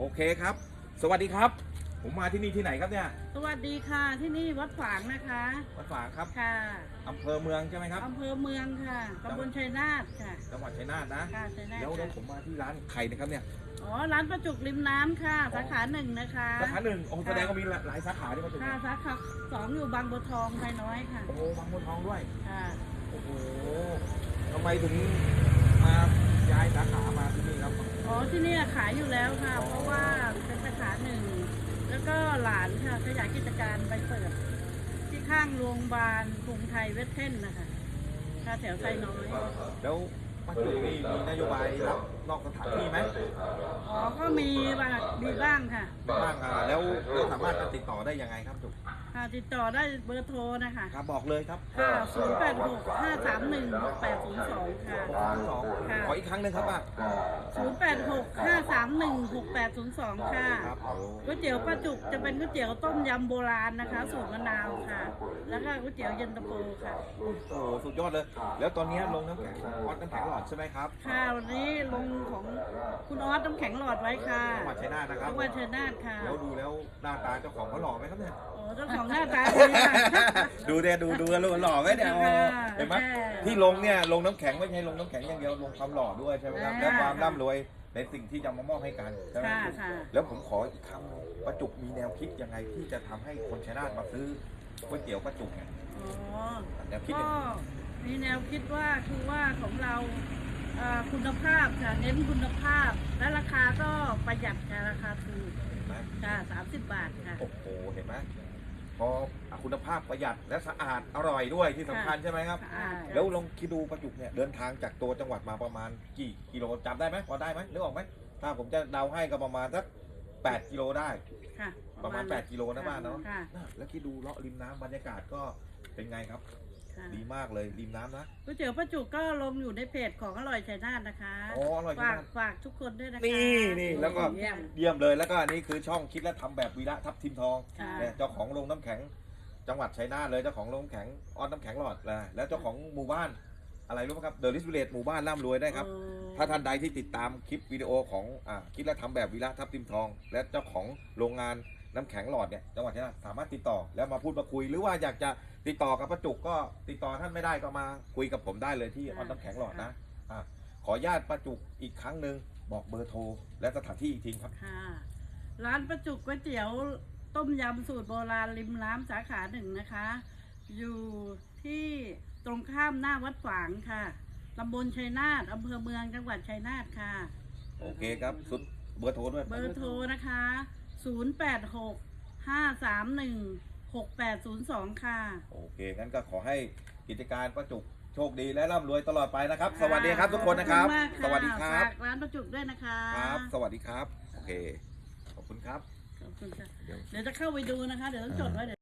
โอเคครับ สวัสดีครับ ผมมาที่นี่ที่ไหนครับเนี่ย สวัสดีค่ะที่นี่วัดฝางนะคะวัดฝางครับค่ะอำเภอเมืองใช่ไหมครับอำเภอเมืองค่ะตำบลชัยนาทค่ะจังหวัดชัยนาทนะค่ะชัยนาทแล้วแล้วค่ะผมมาที่ร้านไข่นะครับเนี่ยอ๋อร้านประจุกริมน้ำค่ะ สาขาหนึ่งนะคะสาขาหนึ่งโอ้แสดงว่ามีหลายสาขาที่มาถึงค่ะสาขาสองอยู่บางบัวทองไทยน้อยค่ะโอ้โหบางบัวทองด้วยค่ะโอ้โหทำไมถึงมาย้ายสาขามาที่นี่ครับ อ๋อที่นี่ขายอยู่แล้วค่ะ เพราะว่าเป็นสาขาหนึ่ง แล้วก็หลานค่ะขยายกิจการไปเปิด ที่ข้างโรงพยาบาลกรุงไทยเวชเทนนะคะค่ะแถวไซน้อย แล้วปัจจุบันนี้มีนโยบายรับนอกสถานที่ไหมอ๋อ ก็มีบ้างมีบ้างค่ะบ้างอะแล้วเราสามารถจะติดต่อได้ยังไงครับจุกค่ะติดต่อได้เบอร์โทรนะคะครับบอกเลยครับค่ะ0 8 6 5 3 1 6 8 0 2ค่ะส องค่ะขออีกครั้งหนึ่งครับป้า0 8 6 5 3 1 6 8 0 2 ค่ะครับก๋วยเตี๋ยวปลาจุกจะเป็นก๋วยเตี๋ยวต้มยำโบราณนะคะ สูตรมะนาวค่ะ แล้วก็ก๋วยเตี๋ยวเย็นตาโฟค่ะ โอ้โหสุดยอดเลย แล้วตอนนี้ลงน้ำแข็งวัดน้ำแข็งหลอดใช่ไหมครับค่ะวันนี้ลงของคุณออสน้ำแข็งหลอดไว้ค่ะจังหวัดชัยนาทนะครับจังหวัดชัยนาทค่ะ แล้วดูแล้วหน้าตาเจ้าของเขาหล่อไหมครับเนี่ย โอ้เจ้าของหน้าตาดีค่ะ ดูเดี๋ยดูดูกันหล่อไหมเนี่ยอ๋อค่ะเห็นไหมใช่ที่ลงเนี่ยลงน้ำแข็งไม่ใช่ลงน้ำแข็งอย่างเดียวลงความหล่อด้วยใช่ไหมครับอ่าและความร่ำรวยในสิ่งที่จะมามอบให้กันใช่ไหมค่ะค่ะ แล้วผมขออีกคำประจุกมีแนวคิดยังไงที่จะทำให้คนชัยนาทมาซื้อก๋วยเตี๋ยวประจุกเนี่ยอ๋อ แนวคิดก็ยังไง มีแนวคิดว่าคือว่าของเราเอ่อคุณภาพค่ะเน้นคุณภาพ และราคาก็ประหยัดค่ะราคาถูกเห็นไหมค่ะสามสิบบาทค่ะ โอ้โห เห็นไหม พอคุณภาพประหยัดและสะอาดอร่อยด้วยที่สำคัญใช่ไหมครับอ่าแล้วลองคิดดูประจุกเนี่ยเดินทางจากตัวจังหวัดมาประมาณกี่กิโลจำได้ไหมพอได้ไหมนึกออกไหมถ้าผมจะเดาให้ก็ประมาณสัก8กิโลได้ ค่ะประมาณ 8กิโลนะบ้านเนาะค่ะ น่ะแล้วคิดดูเลาะริมน้ำบรรยากาศก็เป็นไงครับ ค่ะ ดีมากเลยริมน้ำนะ ก๋วยเตี๋ยวป้าจุกก็ลงอยู่ในเพจของอร่อยชัยนาทนะคะ อ๋ออร่อยชัยฝากนาทฝากทุกคนด้วยนะคะนี่นี่แล้วก็เยี่ยม เยี่ยมเลยแล้วก็อันนี้คือช่องคิดและทำแบบวีระทับทิมทองค่ะ เนี่ยเจ้าของโรงน้ำแข็ง จังหวัดชัยนาทเลยเจ้าของโรงน้ำแข็งออนน้ำแข็งหลอดนะแล้วเจ้าของหมู่บ้านอะไรรู้ไหมครับเดอะลิสวิเลตหมู่บ้านร่ำรวยได้ครับ โอ้ถ้าท่านใดที่ติดตามคลิปวิดีโอของอ่าคิดและทำแบบวีระทับทิมทอง และเจ้าของโรงงาน น้ำแข็งหลอดเนี่ยจังหวัดชัยนาทสามารถติดต่อแล้วมาพูดมาคุย หรือว่าอยากจะติดต่อกับประจุกก็ติดต่อท่านไม่ได้ก็มาคุยกับผมได้เลยที่ออนน้ำแข็งหลอดนะอ่าขออนุญาตประจุกอีกครั้งหนึ่งบอกเบอร์โทรและสถานที่อีกทีครับ ค่ะ ร้านประจุกก๋วยเตี๋ยวต้มยำสูตรโบราณริมน้ำสาขาหนึ่งนะคะ อยู่ที่ตรงข้ามหน้าวัดฝางค่ะตำบลชัยนาทอำเภอเมืองจังหวัดชัยนาทค่ะ โอเคครับ สุดเบอร์โทรด้วย เบอร์โทรนะคะ 086 531 6802ค่ะ โอเค งั้นก็ขอให้กิจการประจุกโชคดีและร่ำรวยตลอดไปนะครับ สวัสดีครับทุกคนนะครับ ขอณมากะสวัสดีครับ ฝากร้านประจุกด้วยนะคะครับ สวัสดีครับ โอเค ขอบคุณครับ ขอบคุณค่ะ เดี๋ยว เดี๋ยวจะเข้าไปดูนะคะ เดี๋ยวต้องจดไว้เดี๋ยว